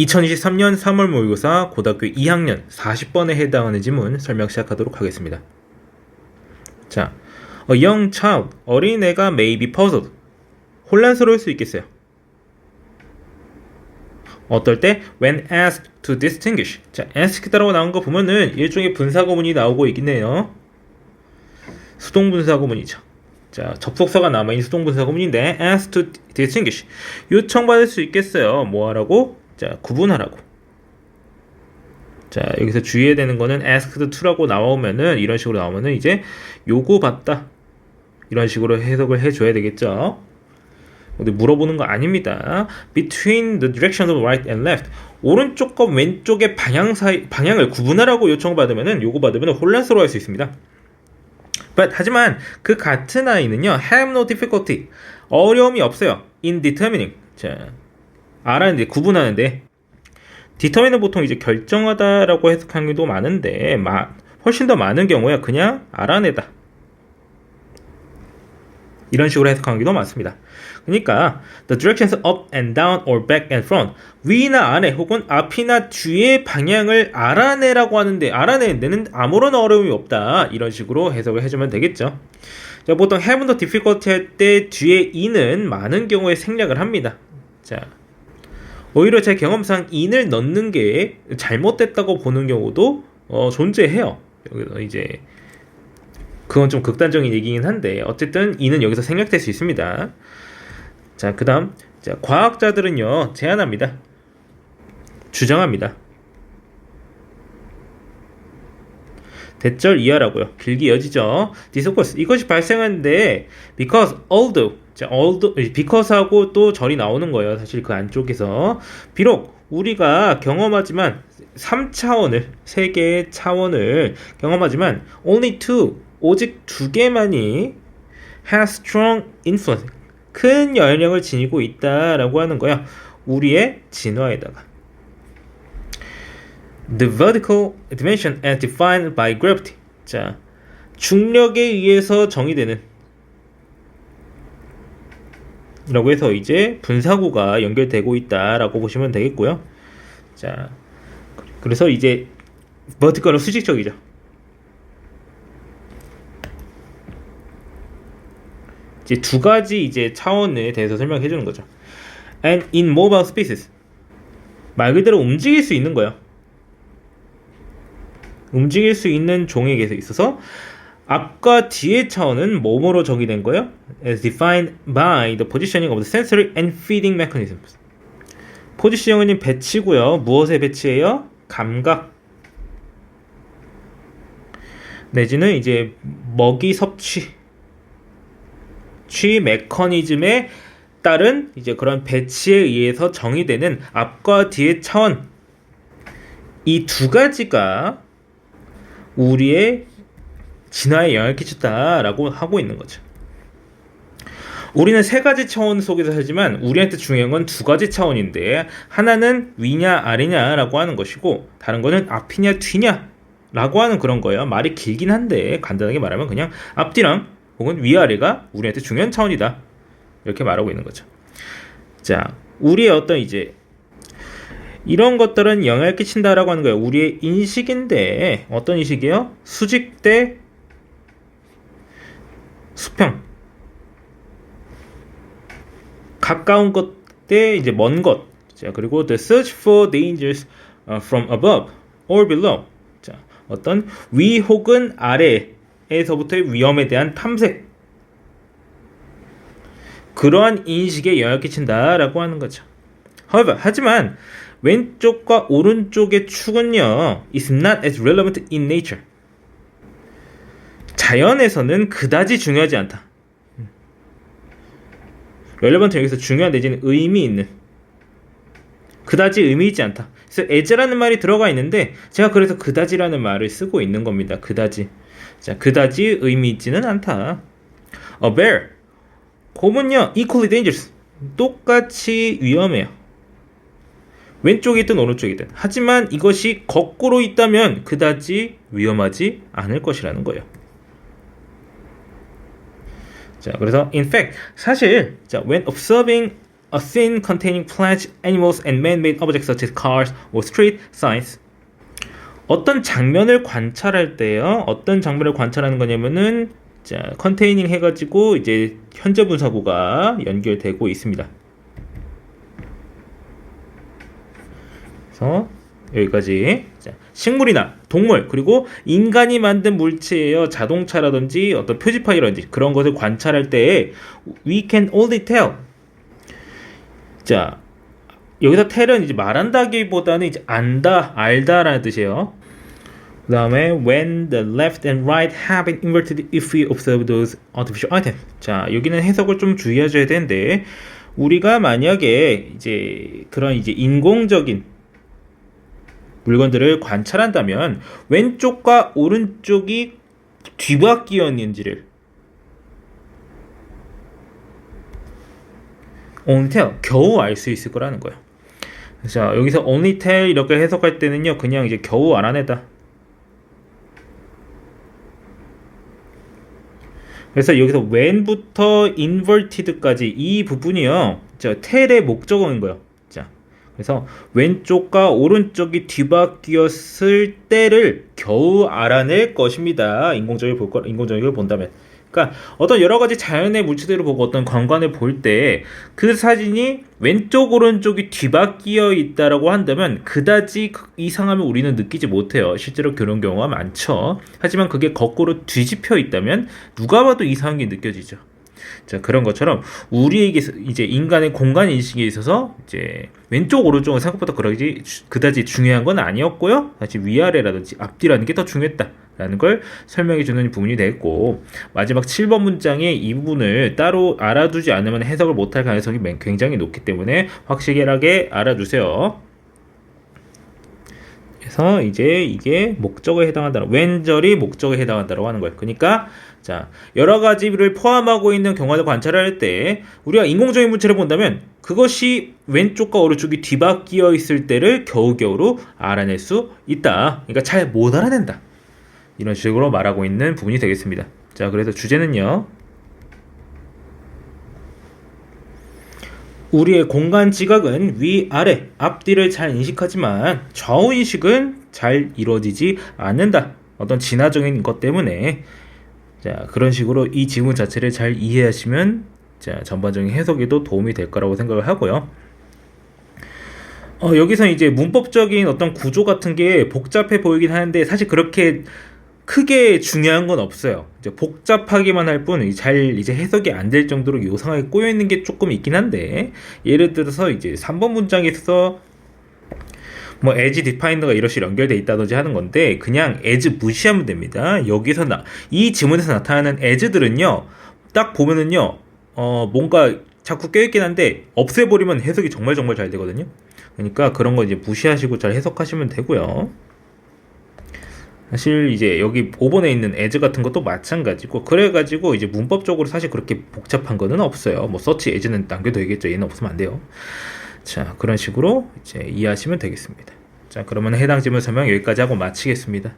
2023년 3월 모의고사 고등학교 2학년 40번에 해당하는 지문 설명 시작하도록 하겠습니다. 자, a young child, 어린애가 may be puzzled. 혼란스러울 수 있겠어요. 어떨 때 when asked to distinguish. 자, asked라고 나온 거 보면은 일종의 분사구문이 나오고 있긴 해요. 수동 분사구문이죠. 자, 접속사가 남아있는 수동 분사구문인데 asked to distinguish. 요청받을 수 있겠어요. 뭐 하라고? 자, 구분하라고. 자, 여기서 주의해야 되는 거는 asked to라고 나오면은 이런 식으로 나오면은 이제 요구받다. 이런 식으로 해석을 해 줘야 되겠죠. 근데 물어보는 거 아닙니다. Between the directions of right and left. 오른쪽과 왼쪽의 방향 사이, 방향을 구분하라고 요청받으면은 요구받으면 혼란스러워할 수 있습니다. But 하지만 그 같은 아이는요 have no difficulty 어려움이 없어요 in determining 자 알아는데 구분하는데 determine은 보통 이제 결정하다라고 해석하는 경우도 많은데 마, 훨씬 더 많은 경우에 그냥 알아내다 이런 식으로 해석하는 경우도 많습니다. 그러니까 the directions up and down or back and front 위나 아래 혹은 앞이나 뒤의 방향을 알아내라고 하는데 알아내는 데는 아무런 어려움이 없다 이런 식으로 해석을 해주면 되겠죠. 자, 보통 have the difficulty 할 때 뒤에 in은 많은 경우에 생략을 합니다. 자, 오히려 제 경험상 in을 넣는 게 잘못됐다고 보는 경우도 어, 존재해요. 여기서 이제 그건 좀 극단적인 얘기긴 한데 어쨌든 이는 여기서 생략될 수 있습니다. 자, 그다음 자, 과학자들은요 제안합니다. 주장합니다. 대절 이하라고요. 길게 이어지죠. 디스코스 이것이 발생하는데 because although 자, although because하고 또 절이 나오는 거예요. 사실 그 안쪽에서 비록 우리가 경험하지만 3차원을 세 개의 차원을 경험하지만 only two 오직 두 개만이 has strong influence 큰 영향력을 지니고 있다라고 하는 거야. 우리의 진화에다가 the vertical dimension as defined by gravity. 자, 중력에 의해서 정의되는 라고 해서 이제 분사구가 연결되고 있다라고 보시면 되겠고요. 자, 그래서 이제 vertical은 수직적이죠. 이제 두 가지 이제 차원에 대해서 설명해 주는 거죠. And in mobile species 말 그대로 움직일 수 있는 거예요. 움직일 수 있는 종에게서 있어서 앞과 뒤의 차원은 뭐뭐로 정의된 거예요? As defined by the positioning of the sensory and feeding mechanisms. 포지셔닝은 배치고요. 무엇에 배치해요? 감각. 내지는 이제 먹이 섭취. 취 메커니즘에 따른 이제 그런 배치에 의해서 정의되는 앞과 뒤의 차원 이 두 가지가 우리의 진화에 영향을 끼쳤다라고 하고 있는 거죠. 우리는 세 가지 차원 속에서 살지만 우리한테 중요한 건 두 가지 차원인데 하나는 위냐 아래냐라고 하는 것이고 다른 거는 앞이냐 뒤냐라고 하는 그런 거예요. 말이 길긴 한데 간단하게 말하면 그냥 앞뒤랑 혹은 위아래가 우리한테 중요한 차원이다. 이렇게 말하고 있는 거죠. 자, 우리의 어떤 이제 이런 것들은 영향을 끼친다라고 하는 거예요. 우리의 인식인데 어떤 인식이에요? 수직 대 수평. 가까운 것 대 이제 먼 것. 자, 그리고 the search for dangers from above or below. 자, 어떤 위 혹은 아래에서부터의 위험에 대한 탐색. 그러한 인식에 영향을 끼친다라고 하는 거죠. However, 하지만 왼쪽과 오른쪽의 축은요, is not as relevant in nature. 자연에서는 그다지 중요하지 않다. relevant 여기서 중요한 내지는 의미 있는. 그다지 의미 있지 않다. 그래서 as라는 말이 들어가 있는데 제가 그래서 그다지라는 말을 쓰고 있는 겁니다. 그다지. 자, 그다지 의미 있지는 않다. A bear. 곰은요, equally dangerous. 똑같이 위험해요. 왼쪽이든 오른쪽이든. 하지만 이것이 거꾸로 있다면 그다지 위험하지 않을 것이라는 거예요. 자, 그래서 in fact 사실 자, when observing a scene containing plants, animals, and man-made objects such as cars or street signs. 어떤 장면을 관찰할 때요. 어떤 장면을 관찰하는 거냐면은 자, 컨테이닝 해가지고 이제 현재 분사구가 연결되고 있습니다. 그래서 여기까지 자, 식물이나 동물 그리고 인간이 만든 물체예요. 자동차라든지 어떤 표지판이라든지 그런 것을 관찰할 때 we can only tell. 자 여기서 tell은 이제 말한다기보다는 이제 안다, 알다라는 뜻이에요. 그 다음에 when the left and right have been inverted if we observe those artificial items. 자 여기는 해석을 좀 주의하셔야 되는데 우리가 만약에 이제 그런 이제 인공적인 물건들을 관찰한다면 왼쪽과 오른쪽이 뒤바뀌었는지를 only 겨우 알 수 있을 거라는 거예요. 자 여기서 only tell 이렇게 해석할 때는요 그냥 이제 겨우 알아내다. 그래서 여기서 when부터 inverted까지 이 부분이요. 자 tell의 목적어인 거예요. 자 그래서 왼쪽과 오른쪽이 뒤바뀌었을 때를 겨우 알아낼 것입니다. 인공적을 볼 거, 인공적을 본다면. 그러니까 어떤 여러 가지 자연의 물체들을 보고 어떤 관관을 볼 때 그 사진이 왼쪽 오른쪽이 뒤바뀌어 있다라고 한다면 그다지 그 이상함을 우리는 느끼지 못해요. 실제로 그런 경우가 많죠. 하지만 그게 거꾸로 뒤집혀 있다면 누가 봐도 이상한 게 느껴지죠. 자 그런 것처럼 우리에게 이제 인간의 공간 인식에 있어서 이제 왼쪽 오른쪽은 생각보다 그러지 그다지 중요한 건 아니었고요. 사실 위아래라든지 앞뒤라는 게 더 중요했다라는 걸 설명해 주는 부분이 됐고 마지막 7번 문장의 이 부분을 따로 알아두지 않으면 해석을 못할 가능성이 굉장히 높기 때문에 확실하게 알아두세요. 그래서 이제 이게 목적에 해당한다. 왼절이 목적에 해당한다고 하는 거예요. 그러니까 자 여러 가지를 포함하고 있는 경화를 관찰할 때 우리가 인공적인 물체를 본다면 그것이 왼쪽과 오른쪽이 뒤바뀌어 있을 때를 겨우겨우로 알아낼 수 있다. 그러니까 잘 못 알아낸다. 이런 식으로 말하고 있는 부분이 되겠습니다. 자 그래서 주제는요. 우리의 공간 지각은 위, 아래, 앞뒤를 잘 인식하지만 좌우 인식은 잘 이루어지지 않는다. 어떤 진화적인 것 때문에 자 그런 식으로 이 지문 자체를 잘 이해하시면 자 전반적인 해석에도 도움이 될 거라고 생각을 하고요. 어, 여기서 이제 문법적인 어떤 구조 같은 게 복잡해 보이긴 하는데 사실 그렇게 크게 중요한 건 없어요. 이제 복잡하기만 할 뿐 잘 이제 해석이 안 될 정도로 요상하게 꼬여 있는 게 조금 있긴 한데 예를 들어서 이제 3번 문장에 있어서 뭐 as defined가 이렇게 연결돼 있다든지 하는 건데 그냥 as 무시하면 됩니다. 여기서 나 이 지문에서 나타나는 as들은요. 딱 보면은요. 어 뭔가 자꾸 껴있긴 한데 없애버리면 해석이 정말 정말 잘 되거든요. 그러니까 그런 거 이제 무시하시고 잘 해석하시면 되고요. 사실 이제 여기 5번에 있는 as 같은 것도 마찬가지고 그래가지고 이제 문법적으로 사실 그렇게 복잡한 거는 없어요. 뭐 서치 as는 남겨둬야겠죠. 얘는 없으면 안 돼요. 자 그런 식으로 이제 이해하시면 되겠습니다. 자 그러면 해당 지문 설명 여기까지 하고 마치겠습니다.